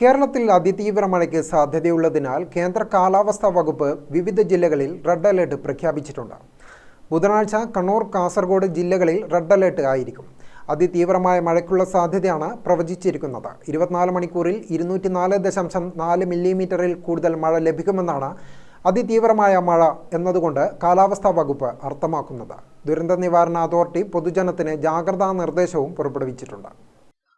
കേരളത്തിൽ അതിതീവ്ര മഴയ്ക്ക് സാധ്യതയുള്ളതിനാൽ കേന്ദ്ര കാലാവസ്ഥാ വകുപ്പ് വിവിധ ജില്ലകളിൽ റെഡ് അലേർട്ട് പ്രഖ്യാപിച്ചിട്ടുണ്ട്. ബുധനാഴ്ച കണ്ണൂർ കാസർഗോഡ് ജില്ലകളിൽ റെഡ് അലേർട്ട് ആയിരിക്കും. അതിതീവ്രമായ മഴയ്ക്കുള്ള സാധ്യതയാണ് പ്രവചിച്ചിരിക്കുന്നത്. ഇരുപത്തിനാല് മണിക്കൂറിൽ ഇരുന്നൂറ്റി നാല് ദശാംശം നാല് മില്ലിമീറ്ററിൽ കൂടുതൽ മഴ ലഭിക്കുമെന്നാണ് അതിതീവ്രമായ മഴ എന്നതുകൊണ്ട് കാലാവസ്ഥാ വകുപ്പ് അർത്ഥമാക്കുന്നത്. ദുരന്ത നിവാരണ അതോറിറ്റി പൊതുജനത്തിന് ജാഗ്രതാ നിർദ്ദേശവും പുറപ്പെടുവിച്ചിട്ടുണ്ട്.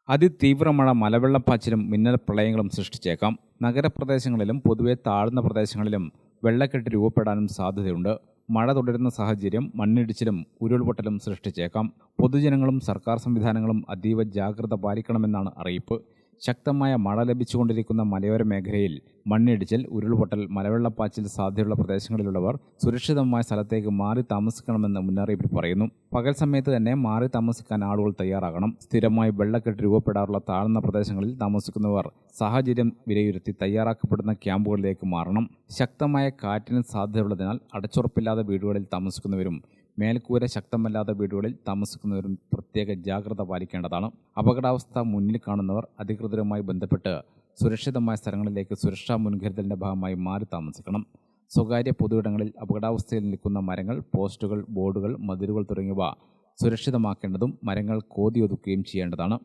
അതിതീവ്ര മഴ മലവെള്ളപ്പാച്ചിലും മിന്നൽ പ്രളയങ്ങളും സൃഷ്ടിച്ചേക്കാം. നഗരപ്രദേശങ്ങളിലും പൊതുവെ താഴ്ന്ന പ്രദേശങ്ങളിലും വെള്ളക്കെട്ട് രൂപപ്പെടാനും സാധ്യതയുണ്ട്. മഴ തുടരുന്ന സാഹചര്യം മണ്ണിടിച്ചിലും ഉരുൾപൊട്ടലും സൃഷ്ടിച്ചേക്കാം. പൊതുജനങ്ങളും സർക്കാർ സംവിധാനങ്ങളും അതീവ ജാഗ്രത പാലിക്കണമെന്നാണ് അറിയിപ്പ്. ശക്തമായ മഴ ലഭിച്ചുകൊണ്ടിരിക്കുന്ന മലയോര മേഖലയിൽ മണ്ണിടിച്ചിൽ ഉരുൾപൊട്ടൽ മലവെള്ളപ്പാച്ചിൽ സാധ്യതയുള്ള പ്രദേശങ്ങളിലുള്ളവർ സുരക്ഷിതമായ സ്ഥലത്തേക്ക് മാറി താമസിക്കണമെന്ന് മുന്നറിയിപ്പിൽ പറയുന്നു. പകൽ സമയത്ത് തന്നെ മാറി താമസിക്കാൻ ആളുകൾ തയ്യാറാകണം. സ്ഥിരമായി വെള്ളക്കെട്ട് രൂപപ്പെടാറുള്ള താഴ്ന്ന പ്രദേശങ്ങളിൽ താമസിക്കുന്നവർ സാഹചര്യം വിലയിരുത്തി തയ്യാറാക്കപ്പെടുന്ന ക്യാമ്പുകളിലേക്ക് മാറണം. ശക്തമായ കാറ്റിന് സാധ്യതയുള്ളതിനാൽ അടച്ചുറപ്പില്ലാത്ത വീടുകളിൽ താമസിക്കുന്നവരും മേൽക്കൂര ശക്തമല്ലാത്ത വീടുകളിൽ താമസിക്കുന്നവരും പ്രത്യേക ജാഗ്രത പാലിക്കേണ്ടതാണ്. അപകടാവസ്ഥ മുന്നിൽ കാണുന്നവർ അധികൃതരുമായി ബന്ധപ്പെട്ട് സുരക്ഷിതമായ സ്ഥലങ്ങളിലേക്ക് സുരക്ഷാ മുൻകരുതലിന്റെ ഭാഗമായി മാറി താമസിക്കണം. സ്വകാര്യ പൊതുവിടങ്ങളിൽ അപകടാവസ്ഥയിൽ നിൽക്കുന്ന മരങ്ങൾ പോസ്റ്റുകൾ ബോർഡുകൾ മതിലുകൾ തുടങ്ങിയവ സുരക്ഷിതമാക്കേണ്ടതും മരങ്ങൾ കോതിയൊതുക്കുകയും ചെയ്യേണ്ടതാണ്.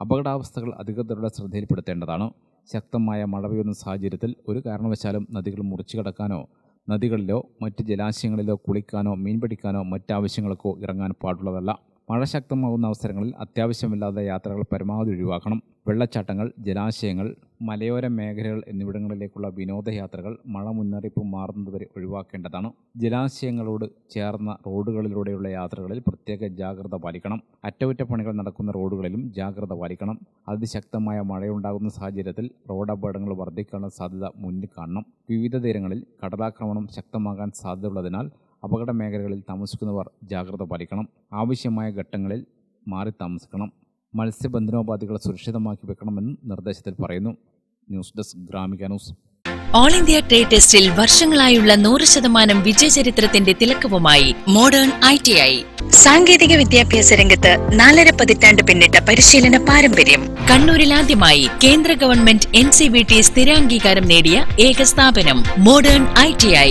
അപകടാവസ്ഥകൾ അധികൃതരുടെ ശ്രദ്ധയിൽപ്പെടുത്തേണ്ടതാണ്. ശക്തമായ മഴ പെയ്യുന്ന സാഹചര്യത്തിൽ ഒരു കാരണവശാലും നദികൾ മുറിച്ചു കടക്കാനോ നദികളിലോ മറ്റ് ജലാശയങ്ങളിലോ കുളിക്കാനോ മീൻ പിടിക്കാനോ മറ്റാവശ്യങ്ങൾക്കോ ഇറങ്ങാൻ പാടുള്ളതല്ല. മഴ ശക്തമാകുന്ന അവസരങ്ങളിൽ അത്യാവശ്യമില്ലാത്ത യാത്രകൾ പരമാവധി ഒഴിവാക്കണം. വെള്ളച്ചാട്ടങ്ങൾ ജലാശയങ്ങൾ മലയോര മേഖലകൾ എന്നിവിടങ്ങളിലേക്കുള്ള വിനോദയാത്രകൾ മഴ മുന്നറിയിപ്പ് മാറുന്നതുവരെ ഒഴിവാക്കേണ്ടതാണ്. ജലാശയങ്ങളോട് ചേർന്ന റോഡുകളിലൂടെയുള്ള യാത്രകളിൽ പ്രത്യേക ജാഗ്രത പാലിക്കണം. അറ്റകുറ്റപ്പണികൾ നടക്കുന്ന റോഡുകളിലും ജാഗ്രത പാലിക്കണം. അതിശക്തമായ മഴയുണ്ടാകുന്ന സാഹചര്യത്തിൽ റോഡ് അപകടങ്ങൾ വർദ്ധിക്കാനുള്ള സാധ്യത മുന്നിൽ കാണണം. വിവിധ തീരങ്ങളിൽ കടലാക്രമണം ശക്തമാകാൻ സാധ്യതയുള്ളതിനാൽ അപകട മേഖലകളിൽ താമസിക്കുന്നവർ ജാഗ്രത പാലിക്കണം. ആവശ്യമായ ഘട്ടങ്ങളിൽ മാറി താമസിക്കണം. മത്സ്യബന്ധനോപാധികൾ സുരക്ഷിതമാക്കി വെക്കണമെന്നും നിർദ്ദേശത്തിൽ പറയുന്നു. News desk Gramika news. All India trade ടെസ്റ്റിൽ വർഷങ്ങളായുള്ള നൂറ് ശതമാനം വിജയചരിത്രത്തിന്റെ തിലക്കവുമായി മോഡേൺ ഐ ടി ഐ സാങ്കേതിക വിദ്യാഭ്യാസ രംഗത്ത് നാലര പതിറ്റാണ്ട് പിന്നിട്ട പരിശീലന പാരമ്പര്യം. കണ്ണൂരിൽ ആദ്യമായി കേന്ദ്ര government N C V T സ്ഥിരാംഗീകാരം നേടിയ ഏക സ്ഥാപനം മോഡേൺ ഐ ടി ഐ